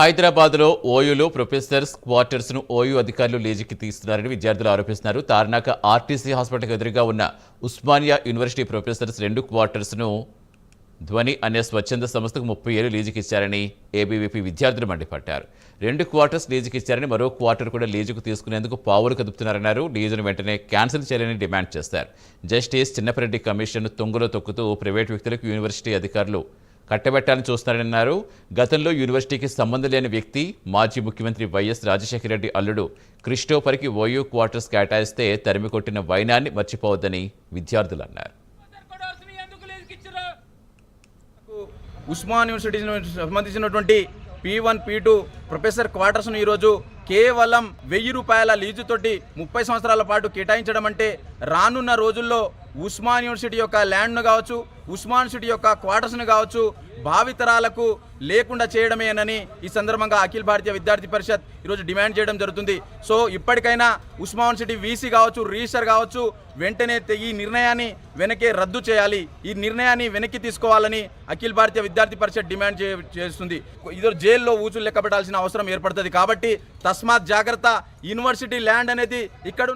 హైదరాబాద్లో ఓయూలో professors క్వార్టర్స్ను OU అధికారులు లీజుకి తీస్తున్నారని విద్యార్థులు ఆరోపిస్తున్నారు. తార్నాక ఆర్టీసీ హాస్పిటల్కి ఎదురుగా ఉన్న ఉస్మానియా యూనివర్సిటీ ప్రొఫెసర్స్ రెండు క్వార్టర్స్ను ధ్వని అనే స్వచ్ఛంద సంస్థకు ముప్పై ఏళ్ళు లీజుకి ఇచ్చారని ఏబీవీపీ విద్యార్థులు మండిపడ్డారు. రెండు క్వార్టర్స్ లీజుకి ఇచ్చారని మరో క్వార్టర్ కూడా లీజుకు తీసుకునేందుకు పావులు కదుపుతున్నారన్నారు. లీజును వెంటనే క్యాన్సిల్ చేయాలని డిమాండ్ చేశారు జస్టిస్ చిన్నపరెడ్డి కమిషన్ తొంగులో తొక్కుతూ ప్రైవేటు వ్యక్తులకు యూనివర్సిటీ అధికారులు కట్టబెట్టాలని చూస్తున్నారన్నారు. గతంలో యూనివర్సిటీకి సంబంధం లేని వ్యక్తి మాజీ ముఖ్యమంత్రి వైఎస్ రాజశేఖర రెడ్డి అల్లుడు క్రిస్టోఫర్కి ఓయూ క్వార్టర్స్ కేటాయిస్తే తరిమి కొట్టిన వైనాన్ని మర్చిపోవద్దని విద్యార్థులు అన్నారు. ఉస్మాన్ యూనివర్సిటీ సంబంధించినటువంటి P one P two professor క్వార్టర్స్ను ఈరోజు కేవలం వెయ్యి రూపాయల లీజుతోటి ముప్పై సంవత్సరాల పాటు కేటాయించడం అంటే రానున్న రోజుల్లో ఉస్మాన్ యూనివర్సిటీ యొక్క ల్యాండ్ను కావచ్చు ఉస్మాన్ సిటీ యొక్క క్వార్టర్స్ను కావచ్చు భావితరాలకు లేకుండా చేయడమేనని ఈ సందర్భంగా అఖిల భారతీయ విద్యార్థి పరిషత్ ఈరోజు డిమాండ్ చేయడం జరుగుతుంది. సో ఇప్పటికైనా ఉస్మాన్ సిటీ వీసీ కావచ్చు రిజిస్టర్ కావచ్చు వెంటనే ఈ నిర్ణయాన్ని వెనకే రద్దు చేయాలి. ఈ నిర్ణయాన్ని వెనక్కి తీసుకోవాలని అఖిల భారతీయ విద్యార్థి పరిషత్ డిమాండ్ చే- చేస్తుంది. ఇదో జైల్లో ఊచులు లెక్క పెట్టాల్సిన అవసరం ఏర్పడుతుంది కాబట్టి తస్మాత్ జాగ్రత్త యూనివర్సిటీ ల్యాండ్ అనేది ఇక్కడ